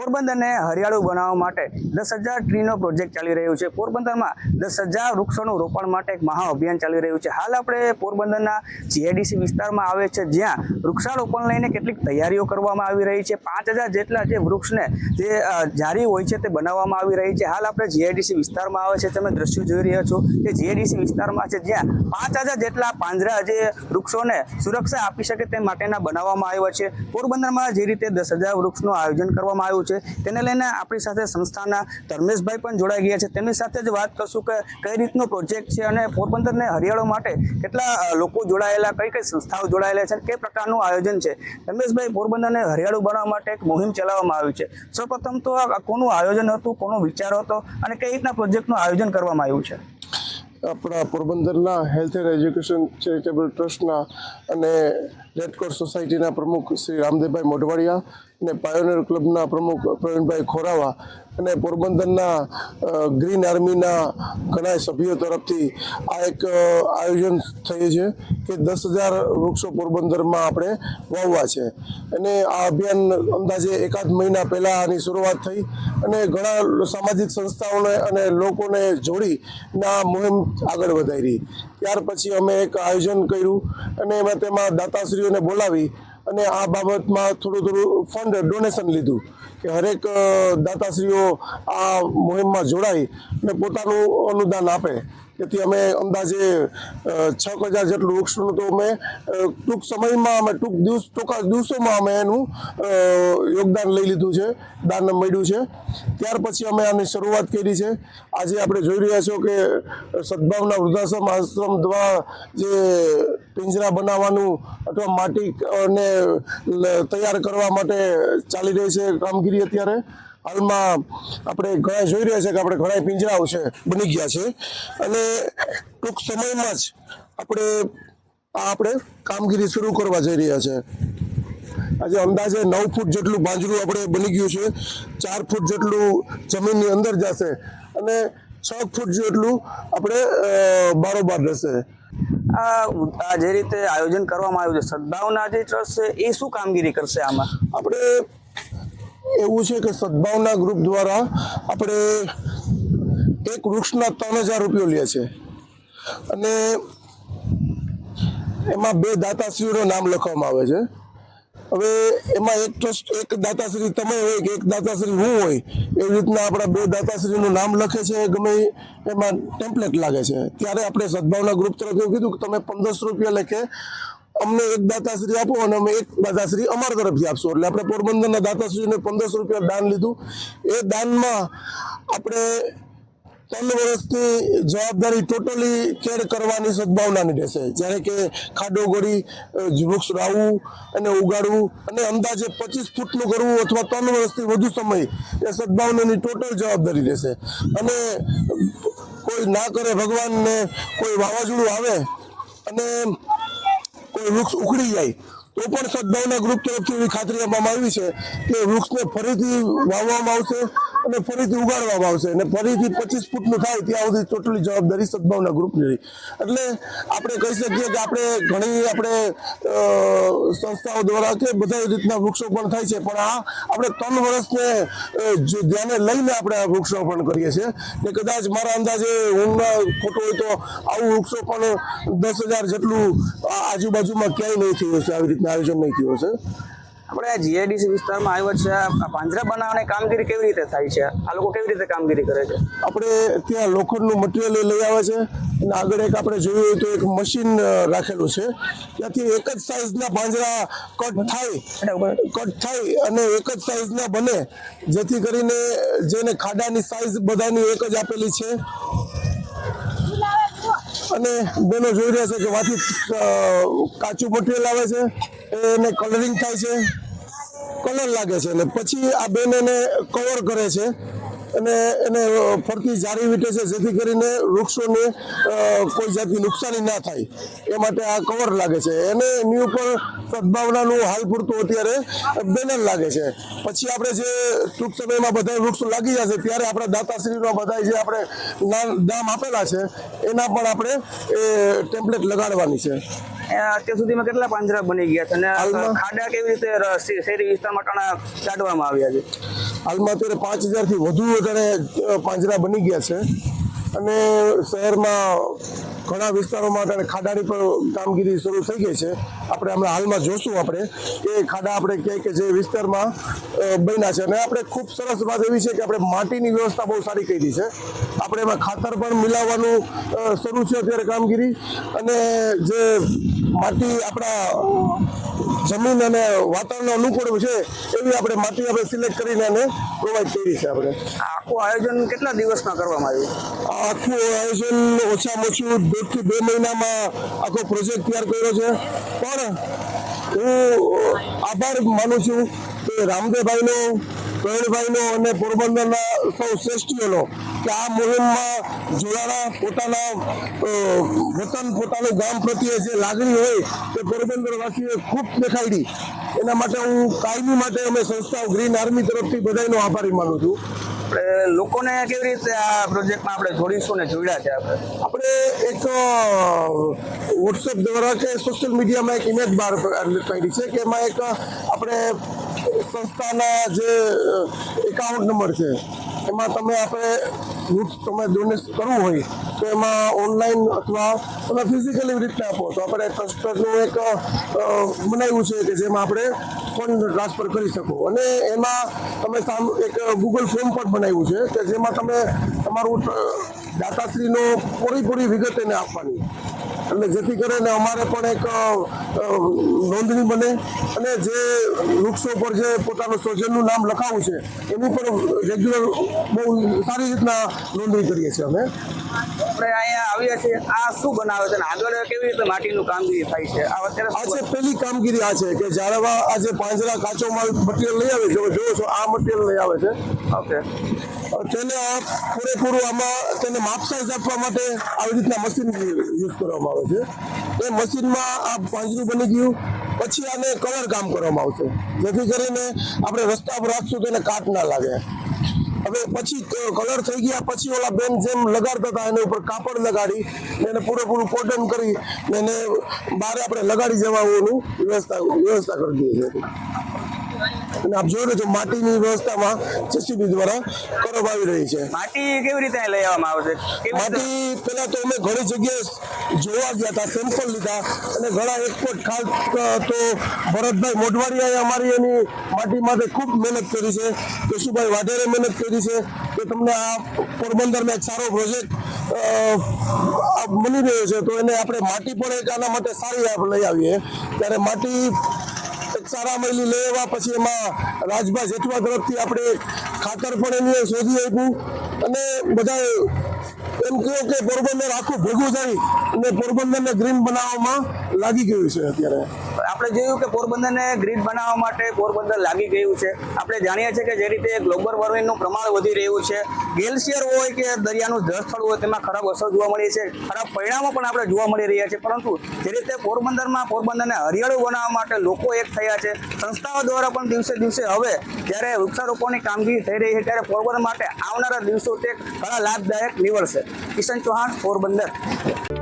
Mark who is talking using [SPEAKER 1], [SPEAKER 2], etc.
[SPEAKER 1] પોરબંદરને હરિયાળું બનાવવા માટે દસ હજાર ટ્રીનો પ્રોજેક્ટ ચાલી રહ્યો છે. પોરબંદરમાં દસ હજાર વૃક્ષોનું રોપણ માટે એક મહા અભિયાન ચાલી રહ્યું છે. હાલ આપણે પોરબંદરના જીઆઈડીસી વિસ્તારમાં આવે છે, જ્યાં વૃક્ષારોપણ લઈને કેટલીક તૈયારીઓ કરવામાં આવી રહી છે. પાંચ હજાર જેટલા જે વૃક્ષને જે જારી હોય છે તે બનાવવામાં આવી રહી છે. હાલ આપણે જીઆઈડીસી વિસ્તારમાં આવે છે. તમે દ્રશ્યો જોઈ રહ્યા છો કે જીઆઈડીસી વિસ્તારમાં છે, જ્યાં પાંચ હજાર જેટલા પાંજરા જે વૃક્ષોને સુરક્ષા આપી શકે તે માટેના બનાવવામાં આવ્યા છે. પોરબંદરમાં જે રીતે દસ હજાર વૃક્ષનું આયોજન કરવામાં આવ્યું છે તેને લઈને આપણી સાથે સંસ્થાના ધર્મેશભાઈ પણ જોડાઈ ગયા છે. તેમની સાથે જ વાત કરશું કે કઈ રીતનો પ્રોજેક્ટ છે અને પોરબંદરને હરિયાળો માટે કેટલા લોકો જોડાયેલા, કઈ કઈ સંસ્થાઓ જોડાયેલા છે કે પ્રકારનું આયોજન છે. ધર્મેશભાઈ, પોરબંદરને હરિયાળું બનાવવા માટે એક મુહિમ ચલાવવામાં આવી છે. સૌપ્રથમ તો આ કોનું આયોજન હતું, કોનો વિચાર હતો અને કઈ રીતના પ્રોજેક્ટનું આયોજન કરવામાં આવ્યું છે?
[SPEAKER 2] આપણા પોરબંદરના હેલ્થ એન્ડ એજ્યુકેશન ચેરિટેબલ ટ્રસ્ટના અને રેડક્રોસ સોસાયટીના પ્રમુખ શ્રી રામદેવભાઈ મોઢવાડિયા અને પાયોનિયર ક્લબના પ્રમુખ પ્રવીણભાઈ ખોરાવા અને પોરબંદરના ગ્રીન આર્મીના ઘણા સભ્યો તરફથી આ એક આયોજન થયું છે કે દસ હજાર વૃક્ષો પોરબંદરમાં આપણે વાવવા છે. અને આ અભિયાન અંદાજે એકાદ મહિના પહેલાં આની શરૂઆત થઈ અને ઘણા સામાજિક સંસ્થાઓને અને લોકોને જોડી આ મુહિમ આગળ વધારી. ત્યાર પછી અમે એક આયોજન કર્યું અને એમાં તેમાં દાતાશ્રીઓને બોલાવી અને આ બાબતમાં થોડું થોડું ફંડ ડોનેશન લીધું કે હરેક દાતાશ્રીઓ આ મુહિમમાં જોડાઈ અને પોતાનું અનુદાન આપે. તેથી અમે અંદાજે છ હજાર જેટલું વૃક્ષનું તો અમે ટૂંક સમયમાં અમે, ટૂંક દિવસ ટૂંકા દિવસોમાં અમે એનું યોગદાન લઈ લીધું છે દાન મળ્યું છે. ત્યાર પછી અમે આની શરૂઆત કરી છે. આજે આપણે જોઈ રહ્યા છો કે, સદભાવના વૃદ્ધાશ્રમ, આશ્રમ દ્વારા જે પિંજરા બનાવવાનું અથવા માટી અને તૈયાર કરવા માટે ચાલી રહી છે કામગીરી અત્યારે. હાલમાં આપણે ઘણા જોઈ રહ્યા છે કે આપણે ઘણા પિંજરાઓ છે બની ગયા છે. અને ટૂંક સમયમાં જ આપણે આ આપણે કામગીરી શરૂ કરવા જઈ રહ્યા છે. આજે અંદાજે નવ ફૂટ જેટલું બાંજરું આપણે બની ગયું છે ચાર ફૂટ જેટલું જમીનની અંદર જશે અને છ ફૂટ જેટલું આપણે બારોબાર રહેશે.
[SPEAKER 1] આ આ જે રીતે આયોજન કરવામાં આવ્યું છે સદભાવના જે ટ્રસ્ટ છે એ શું કામગીરી કરશે આમાં?
[SPEAKER 2] આપણે એવું છે કે સદભાવના ગ્રુપ દ્વારા આપણે એક વૃક્ષના ત્રણ હજાર રૂપિયો લે છે. અને એમાં બે દાતાશ્રીઓનું નામ લખવામાં આવે છે. હવે એમાં એક ટ્રસ્ટ, એક દાતાશ્રી તમે હોય કે એક દાતાશ્રી હું હોય એવી રીતના આપણા બે દાતાશ્રીનું નામ લખે છે, ગમે એમાં ટેમ્પલેટ લાગે છે. ત્યારે આપણે સદભાવના ગ્રુપ તરફ એવું કીધું કે તમે પંદરસો રૂપિયા લેખે અમને એક દાતાશ્રી આપો અને અમે એક દાતાશ્રી અમારા તરફથી આપશો. એટલે આપણે પોરબંદરના દાતાશ્રીને પંદરસો રૂપિયા દાન લીધું. એ દાનમાં આપણે ત્રણ વર્ષની જવાબદારી ટોટલી કેર કરવાની સદભાવનાની રહેશે. જ્યારે કે ખાડો ગોળી વૃક્ષ રાવવું અને ઉગાડવું અને અંદાજે પચીસ ફૂટનું કરવું અથવા ત્રણ વર્ષથી વધુ સમય એ સદભાવનાની ટોટલ જવાબદારી રહેશે. અને કોઈ ના કરે ભગવાનને કોઈ વાવાઝોડું આવે અને કોઈ વૃક્ષ ઉખડી જાય. તો પણ સદભાવના ગ્રુપ તરફથી એવી ખાતરી આપવામાં આવી છે કે વૃક્ષને ફરીથી વાવવામાં આવશે. અને ફરીથી ઉગાડવામાં આવશે અને ફરીથી પચીસ ફૂટનું થાય ત્યાં સુધી ટોટલી જવાબદારી સદભાવના ગ્રુપની રહી. એટલે આપણે કહી શકીએ કે આપણે ઘણી આપણે સંસ્થાઓ દ્વારા કે બધા રીતના વૃક્ષો પણ થાય છે, પણ આ આપણે ત્રણ વર્ષને ધ્યાને લઈને આપણે આ વૃક્ષોપણ કરીએ છીએ, ને કદાચ મારા અંદાજે ઊંઘમાં ખોટો હોય તો આવું વૃક્ષો પણ દસ હજાર જેટલું આજુબાજુમાં ક્યાંય નહીં થયું હશે, આવી રીતના આયોજન નહીં થયું હશે.
[SPEAKER 1] આપણે આ જીઆઈડીસી વિસ્તારમાં આવ્યા છે પાંજરા બનાવવાની કામગીરી કેવી રીતે થાય છે? આ લોકો કેવી રીતે કામગીરી કરે છે?
[SPEAKER 2] આપણે ત્યાં લોખંડનું મટીરિયલ લઈ આવે છે, અને આગળ એક આપણે જોયું તો એક મશીન રાખેલું છે. ત્યાંથી એક જ સાઇઝના પાંજરા કટ થાય કટ થાય, અને એક જ સાઇઝના બને, જેથી કરીને જેને ખાડાની સાઇઝ બધાની એક જ આપેલી છે. અને બેનો જોઈ રહ્યા છે કે વાથી કાચું મટીરિયલ આવે છે. એને કલરિંગ થાય છે કલર લાગે છે. અને પછી આ બેન એને કવર કરે છે. અને એને ફરતી જારી વીટે છે, જેથી કરીને વૃક્ષોને કોઈ જાતની નુકસાની ના થાય. એ માટે આ કવર લાગે છે. એને એની ઉપર સદભાવનાનું હાલ પૂરતું અત્યારે બેનર લાગે છે. પછી આપણે જે ટૂંક સમયમાં બધા વૃક્ષો લાગી જશે, ત્યારે આપણા દાતાશ્રીનો બધા જે આપણે નામ દામ આપેલા છે, એના પણ આપણે, એ ટેમ્પલેટ લગાડવાની છે.
[SPEAKER 1] અત્યાર સુધીમાં કેટલા પાંજરા બની ગયા છે? અને ખાડા કેવી રીતે શહેરી વિસ્તારમાં ટાણા કાઢવામાં આવ્યા છે?
[SPEAKER 2] હાલમાં અત્યારે પાંચ હજારથી વધુ વધારે પાંજરા બની ગયા છે. અને શહેરમાં ઘણા વિસ્તારોમાં અત્યારે ખાડાની પણ કામગીરી શરૂ થઈ ગઈ છે. આપણે હમણાં હાલમાં જોશું આપણે કે ખાડા આપણે ક્યાંય કે જે વિસ્તારમાં બન્યા છે. અને આપણે ખૂબ સરસ વાત એવી છે કે આપણે માટીની વ્યવસ્થા બહુ સારી કરી છે. આપણે એમાં ખાતર પણ મિલાવવાનું શરૂ છે અત્યારે કામગીરી. અને જે માટી આપણા જમીન અને વાતાવરણ અનુકૂળ છે એવી આપણે માટી આપણે સિલેક્ટ કરીને એને પ્રોવાઈડ કરી છે આપણે.
[SPEAKER 1] આખું આયોજન કેટલા દિવસમાં કરવામાં આવ્યું?
[SPEAKER 2] આખું આયોજન ઓછામાં ઓછું દોઢથી બે મહિનામાં આખો પ્રોજેક્ટ તૈયાર કર્યો છે. પણ હું આભાર માનું છું કે રામદેવભાઈનો પ્રવીણભાઈનો અને પોરબંદરના સૌ શ્રેષ્ઠીઓનો કે આ મુહિમમાં જોડાણા પોતાના વતન પોતાનું ગામ પ્રત્યે જે લાગણી હોય તે પોરબંદરવાસીઓએ ખૂબ દેખાડી. એના માટે હું કાયમી માટે અમે સંસ્થાઓ ગ્રીન આર્મી તરફથી બધાનો આભારી માનું છું.
[SPEAKER 1] આપણે લોકોને કેવી રીતે આ પ્રોજેક્ટમાં આપણે જોડીશું ને જોડ્યા છે આપણે?
[SPEAKER 2] આપણે એક વોટ્સએપ દ્વારા કે સોશિયલ મીડિયામાં એક ઇમેજ બહાર પાડી છે કે એમાં એક આપણે સંસ્થાના જે એકાઉન્ટ નંબર છે. એમાં તમે આપણે વૃક્ષ તમે ડોનેટ કરવું હોય તો એમાં ઓનલાઈન અથવા તમે ફિઝિકલી રીતે આપો. તો આપણે ટ્રસ્ટનું એક બનાવ્યું છે કે જેમાં આપણે ફંડ ટ્રાન્સફર કરી શકો. અને એમાં તમે એક ગૂગલ ફોર્મ પણ બનાવ્યું છે કે જેમાં તમે તમારું દાતાશ્રીનો પૂરેપૂરી વિગત એને આપવાની. એટલે જેથી કરીને અમારે પણ એક નોંધણી બને અને જે વૃક્ષો પર જે પોતાનું સ્વજનનું નામ લખાવું છે, એની પણ રેગ્યુલર બહુ સારી રીતના નોંધણી કરીએ છીએ અમે.
[SPEAKER 1] આપણે અહીંયા આવીએ છીએ. આ શું બનાવે છે અને આગળ કેવી રીતે માટીનું કામગીરી થાય છે? આ અત્યારે
[SPEAKER 2] આ છે પહેલી કામગીરી આ છે કે જ્યારે આ જે પાંજરા કાચો માલ મટીરિયલ લઈ આવે છે જોયો છો આ મટીરિયલ લઈ આવે છે.
[SPEAKER 1] ઓકે.
[SPEAKER 2] તેને આ પૂરેપૂરું આમાં તેને માપ સાઈઝ આપવા માટે આવી રીતના મશીન યુઝ કરવામાં આવે છે. એ મશીનમાં આ પાંજરું બની ગયું પછી આને કલર કામ કરવામાં આવશે. જેથી કરીને આપણે રસ્તા પર રાખશું તો એને કાટ ના લાગે. હવે પછી કલર થઈ ગયા, પછી ઓલા બેન જેમ લગાડતા હતા એના ઉપર કાપડ લગાડી એને પૂરેપૂરું કોટન કરી એને બારે આપણે લગાડી જવાનું વ્યવસ્થા વ્યવસ્થા કરી દઈએ છીએ અને આપ જોઈ રહ્યો છો માટીની વ્યવસ્થામાં જેસીબી દ્વારા કરવામાં આવી રહી છે.
[SPEAKER 1] માટી કેવી રીતે લઈ આવવામાં આવે છે? કેવી
[SPEAKER 2] માટી પેલા તો અમે ઘણી જગ્યાએ જોવા ગયા હતા સેમ્પલ લીધા અને ઘણા એક્સપર્ટ ખાસ તો ભરતભાઈ મોઢવાડિયાએ અમારી એની માટી માટે ખૂબ મહેનત કરી છે. કેશુભાઈ વાઢેરે મહેનત કરી છે કે તમને આ પોરબંદરમાં એક સારો પ્રોજેક્ટ બની રહ્યો છે. તો એને આપણે માટી પણ એક આના માટે સારી લઈ આવીએ. ત્યારે માટી સારા મળી લઈ આવ્યા પછી એમાં રાજભા જેઠવા તરફથી આપણે ખાતર પણ એની શોધી આપ્યું. અને બધા એમ કહ્યું કે પોરબંદર આખું ભેગું થઈ અને પોરબંદરને ગ્રીન બનાવવામાં લાગી ગયું છે અત્યારે.
[SPEAKER 1] આપણે જોયું કે પોરબંદરને ગ્રીડ બનાવવા માટે પોરબંદર લાગી ગયું છે. આપણે જાણીએ છીએ કે જે રીતે ગ્લોબલ વોર્મિંગનું પ્રમાણ વધી રહ્યું છે. ગ્લેશિયર હોય કે દરિયાનું જળસ્થળ હોય, તેમાં ખરાબ અસર જોવા મળી છે. ખરાબ પરિણામો પણ આપણે જોવા મળી રહ્યા છે. પરંતુ જે રીતે પોરબંદરમાં પોરબંદરને હરિયાળું બનાવવા માટે લોકો એક થયા છે, સંસ્થાઓ દ્વારા પણ દિવસે દિવસે હવે જ્યારે વૃક્ષારોપણની કામગીરી થઈ રહી છે, ત્યારે પોરબંદર માટે આવનારા દિવસો તે ઘણા લાભદાયક નીવડશે. કિશન ચૌહાણ, પોરબંદર.